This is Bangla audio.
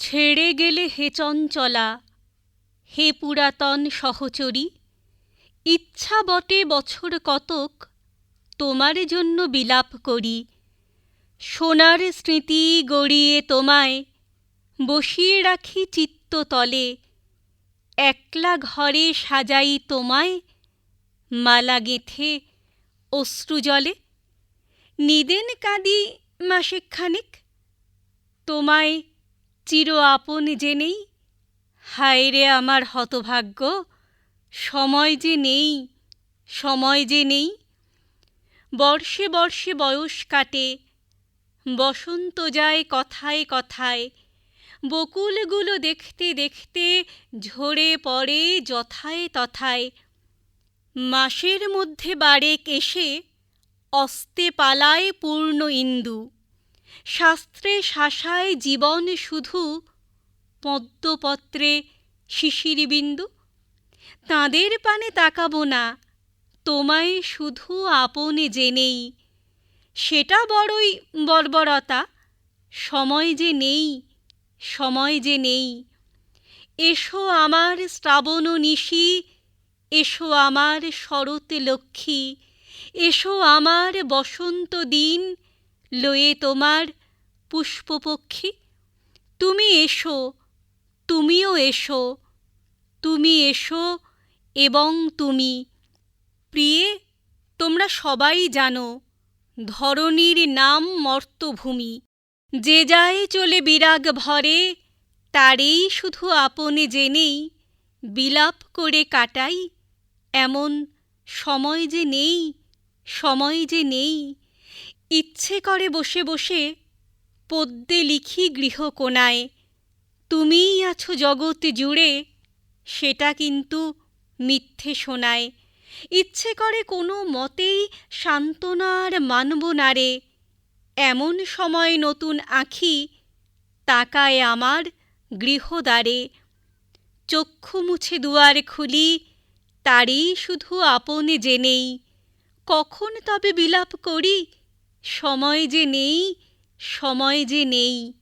ছেড়ে গেলে হে চঞ্চলা, হে পুরাতন সহচরী, ইচ্ছা বটে বছর কতক তোমার জন্য বিলাপ করি। সোনার স্মৃতি গড়িয়ে তোমায় বসিয়ে রাখি চিত্ততলে একলা ঘরে সাজাই তোমায় মালা গেঁথে অশ্রুজলে নিদেন কাঁদি মাসেক খানেক, তোমায় চির আপন জেনেই হায় রে আমার হতভাগ্য, সময় যে নেই, সময় যে নেই। বর্ষে বর্ষে বয়স কাটে, বসন্ত যায় কথায় কথায়, বকুলগুলো দেখতে দেখতে ঝরে পড়ে যথায় তথায়। মাসের মধ্যে বারেক এসে অস্তে পালায় পূর্ণ ইন্দু। শাস্ত্রে শাসায় জীবন শুধু পদ্মপত্রে শিশির বিন্দু তাঁদের পানে তাকাব না, তোমায় শুধু আপনে জেনেই। সেটা বড়ই বর্বরতা, সময় যে নেই, সময় যে নেই। এসো আমার শ্রাবণ নিশি, এসো আমার শরৎ লক্ষ্মী, এসো আমার বসন্ত দিন লয়ে তোমার পুষ্পপক্ষী। তুমি এসো, তুমিও এসো, তুমি এসো এবং তুমি। প্রিয়ে, তোমরা সবাই জানো, ধরণীর নাম মর্তভূমি। যে যায় চলে বিরাগ ভরে, তারেই শুধু আপনে জেনেই। বিলাপ করে কাটাই, এমন সময় যে নেই, সময় যে নেই। ইচ্ছে করে বসে বসে পদ্যে লিখি গৃহকোণায়, তুমিই আছো জগৎ জুড়ে, সেটা কিন্তু মিথ্যে শোনায়। ইচ্ছে করে কোনো মতেই সান্ত্বনার মানব না রে, এমন সময় নতুন আঁখি তাকায় আমার গৃহদ্বারে। চক্ষু মুছে দুয়ার খুলি, তারই শুধু আপনে জেনেই, কখন তবে বিলাপ করি সময় যে নেই সময় যে নেই।